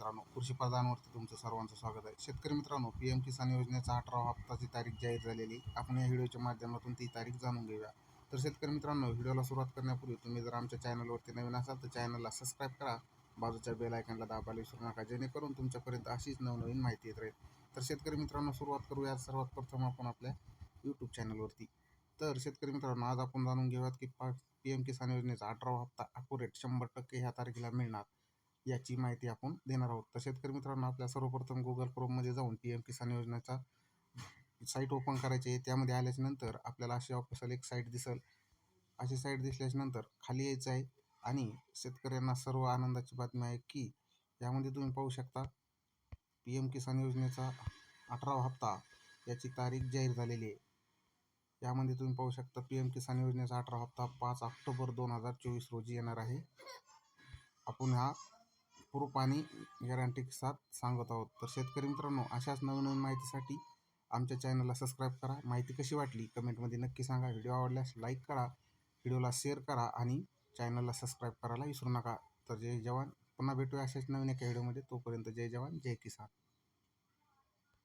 मित्रांनो कृषी प्रधानवरती तुमचं सर्वांचं स्वागत आहे. शेतकरी मित्रांनो पी एम किसान योजनेचा अठरावा हप्ताची तारीख जाहीर झालेली आपण या व्हिडिओच्या माध्यमातून ती तारीख जाणून घेऊया. तर शेतकरी मित्रांनो व्हिडिओला सुरुवात करण्यापूर्वी तुम्ही जर आमच्या चॅनलवरती नवीन असाल तर चॅनलला सबस्क्राईब करा. बाजूच्या बेल आयकनला दाबायला विसरू नका जेणेकरून तुमच्यापर्यंत अशीच नवनवीन माहिती येत राहील. तर शेतकरी मित्रांनो सुरुवात करूया. सर्वात प्रथम आपण आपल्या यूट्यूब चॅनलवरती. तर शेतकरी मित्रांनो आज आपण जाणून घेऊयात की पा पी एम किसान योजनेचा अठरावा हप्ता अकुरेट शंभर टक्के ह्या तारखेला मिळणार. याची माहिती आपण देणार आहोत. तर शेतकरी मित्रांनो आपल्या सर्वप्रथम गुगल क्रोममध्ये जाऊन पी एम किसान योजनेचा साईट ओपन करायची आहे. त्यामध्ये आल्याच्यानंतर आपल्याला अशी ऑफिशियल एक साईट दिसेल. अशी साईट दिसल्याच्या नंतर खाली यायचं आहे आणि शेतकऱ्यांना सर्व आनंदाची बातमी आहे की यामध्ये तुम्ही पाहू शकता पी एम किसान योजनेचा अठरावा हप्ता याची तारीख जाहीर झालेली आहे. यामध्ये तुम्ही पाहू शकता पी एम किसान योजनेचा अठरा हप्ता पाच ऑक्टोबर दोन हजार चोवीस रोजी येणार आहे. आपण हा प्रूफ आणि गॅरंटी साथ सांगत आहोत. तर शेतकरी मित्रांनो अशाच नवीन नवीन माहितीसाठी आमच्या चॅनलला सबस्क्राईब करा. माहिती कशी वाटली कमेंटमध्ये नक्की सांगा. व्हिडिओ आवडल्यास लाईक करा. व्हिडिओला शेअर करा आणि चॅनलला सबस्क्राईब करायला विसरू नका. तर जय जवान. पुन्हा भेटूया अशाच नवीन एका व्हिडिओमध्ये तोपर्यंत जय जवान जय किसान.